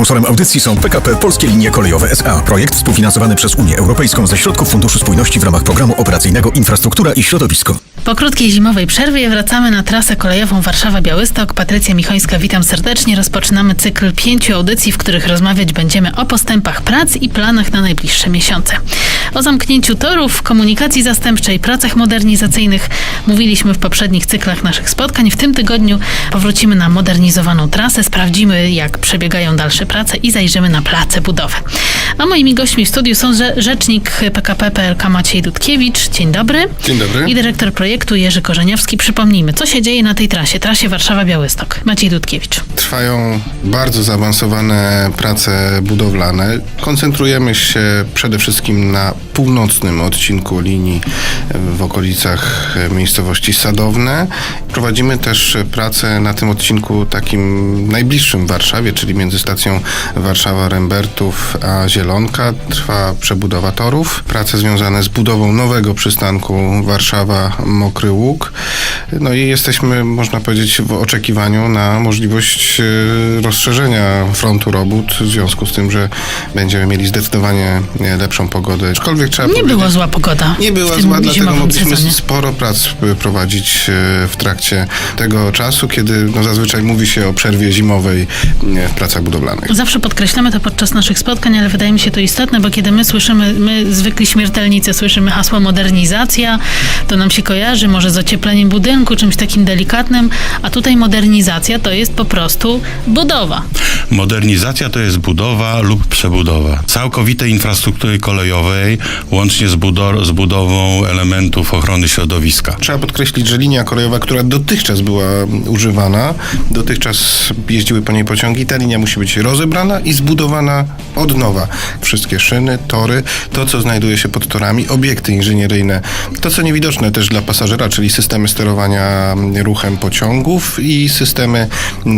Sponsorem audycji są PKP Polskie Linie Kolejowe SA. Projekt współfinansowany przez Unię Europejską ze środków Funduszu Spójności w ramach Programu Operacyjnego Infrastruktura i Środowisko. Po krótkiej zimowej przerwie wracamy na trasę kolejową Warszawa-Białystok. Patrycja Michońska, witam serdecznie. Rozpoczynamy cykl pięciu audycji, w których rozmawiać będziemy o postępach prac i planach na najbliższe miesiące. O zamknięciu torów, komunikacji zastępczej, pracach modernizacyjnych mówiliśmy w poprzednich cyklach naszych spotkań. W tym tygodniu powrócimy na modernizowaną trasę, sprawdzimy jak przebiegają dalsze prace i zajrzymy na place budowy. A moimi gośćmi w studiu są rze- rzecznik PKP PLK Maciej Dudkiewicz. Dzień dobry. Dzień dobry. I dyrektor projektu Jerzy Korzeniowski. Przypomnijmy, co się dzieje na tej trasie, trasie Warszawa-Białystok. Maciej Dudkiewicz. Trwają bardzo zaawansowane prace budowlane. Koncentrujemy się przede wszystkim na północnym odcinku linii w okolicach miejscowości Sadowne. Prowadzimy też prace na tym odcinku takim najbliższym Warszawie, czyli między stacją Warszawa-Rembertów a Zielonka. Trwa przebudowa torów. Prace związane z budową nowego przystanku Warszawa-Mokry Łuk. No i jesteśmy, można powiedzieć, w oczekiwaniu na możliwość e, rozszerzenia frontu robót, w związku z tym, że będziemy mieli zdecydowanie e, lepszą pogodę. Aczkolwiek trzeba Nie powiedzieć, była zła pogoda. nie była zła, dlatego mogliśmy sezonie. sporo prac prowadzić y, w trakcie tego czasu, kiedy no, zazwyczaj mówi się o przerwie zimowej y, w pracach budowlanych. Zawsze podkreślamy to podczas naszych spotkań, ale wydaje mi się to istotne, bo kiedy my słyszymy, my zwykli śmiertelnicy słyszymy hasło modernizacja, to nam się kojarzy może z ociepleniem budynku, czymś takim delikatnym, a tutaj modernizacja to jest po prostu budowa. Modernizacja to jest budowa lub przebudowa całkowitej infrastruktury kolejowej, łącznie z, z budową elementów ochrony środowiska. Trzeba podkreślić, że linia kolejowa, która dotychczas była używana, dotychczas jeździły po niej pociągi, ta linia musi być rozebrana i zbudowana od nowa. Wszystkie szyny, tory, to co znajduje się pod torami, obiekty inżynieryjne, to co niewidoczne też dla pasażera, czyli systemy sterowania ruchem pociągów i systemy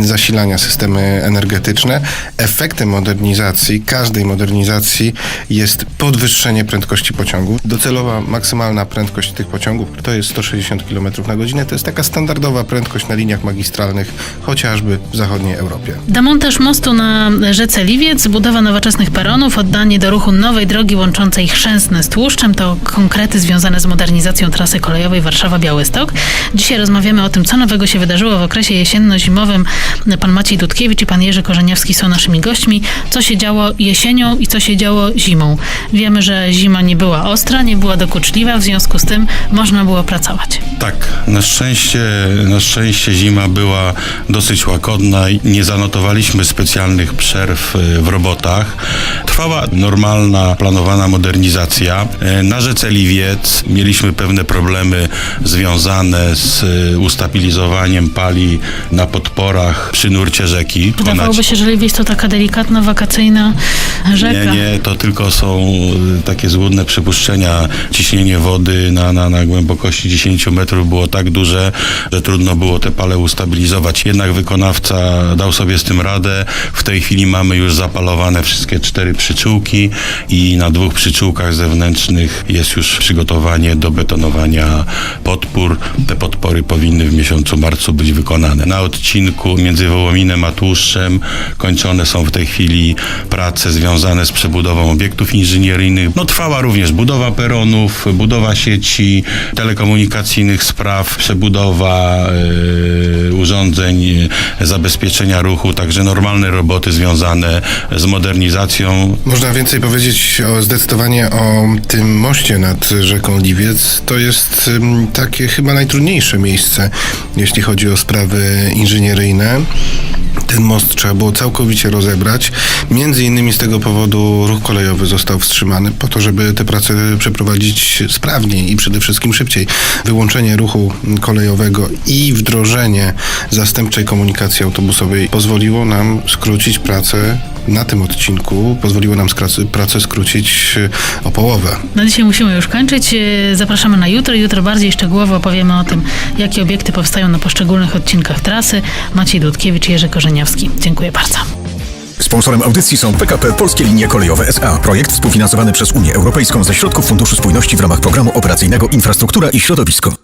zasilania, systemy energetyczne. Efektem modernizacji, każdej modernizacji jest podwyższenie prędkości pociągów. Docelowa maksymalna prędkość tych pociągów to jest 160 km na godzinę. To jest taka standardowa prędkość na liniach magistralnych, chociażby w zachodniej Europie. Demontaż mostu na rzece Liwiec, budowa nowoczesnych peronów, oddanie do ruchu nowej drogi łączącej Chrzęsne z Tłuszczem to konkrety związane z modernizacją trasy kolejowej Warszawa-Białystok. Dzisiaj rozmawiamy o tym, co nowego się wydarzyło w okresie jesienno-zimowym. Pan Maciej Dudkiewicz i pan Jerzy Korzeniowski są naszymi gośćmi. Co się działo jesienią i co się działo zimą. Wiemy, że zima nie była ostra, nie była dokuczliwa, w związku z tym można było pracować. Tak, na szczęście, na szczęście zima była dosyć łagodna i nie zanotowaliśmy specjalnych przerw e, w robotach. Trwała normalna, planowana modernizacja. E, Na rzece Liwiec mieliśmy pewne problemy związane z e, ustabilizowaniem pali na podporach przy nurcie rzeki. Wydawałoby się, że Liwiec to taka delikatna, wakacyjna rzeka. Nie, nie, to tylko są takie złudne przypuszczenia. Ciśnienie wody na, na, na głębokości 10 metrów było tak duże, że trudno było te pale ustabilizować. Jednak wykonawca dał sobie z tym radę. W tej chwili mamy już zapalowane wszystkie cztery przyczółki i na dwóch przyczółkach zewnętrznych jest już przygotowanie do betonowania podpór. Te podpory powinny w miesiącu marcu być wykonane. Na odcinku między Wołominem a Tłuszczem kończone są w tej chwili prace związane z przebudową obiektów inżynieryjnych. No trwała również budowa peronów, budowa sieci telekomunikacyjnych spraw, przebudowa e, urządzeń e, zabezpieczenia ruchu, także normalne roboty związane z modernizacją. Można więcej powiedzieć o, zdecydowanie o tym moście nad rzeką Liwiec. To jest ym, takie chyba najtrudniejsze miejsce, jeśli chodzi o sprawy inżynieryjne. Ten most trzeba było całkowicie rozebrać. Między innymi z tego powodu ruch kolejowy został wstrzymany po to, żeby te prace przeprowadzić sprawniej i przede wszystkim szybciej. Wyłączenie ruchu kolejowego i wdrożenie zastępczej komunikacji autobusowej pozwoliło nam skrócić pracę na tym odcinku, pozwoliło nam skrac- pracę skrócić e, o połowę. Na dzisiaj musimy już kończyć. E, Zapraszamy na jutro. Jutro bardziej szczegółowo opowiemy o tym, jakie obiekty powstają na poszczególnych odcinkach trasy. Maciej Dudkiewicz, Jerzy Dziękuję bardzo. Sponsorem audycji są PKP Polskie Linie Kolejowe SA. Projekt współfinansowany przez Unię Europejską ze środków Funduszu Spójności w ramach Programu Operacyjnego Infrastruktura i Środowisko.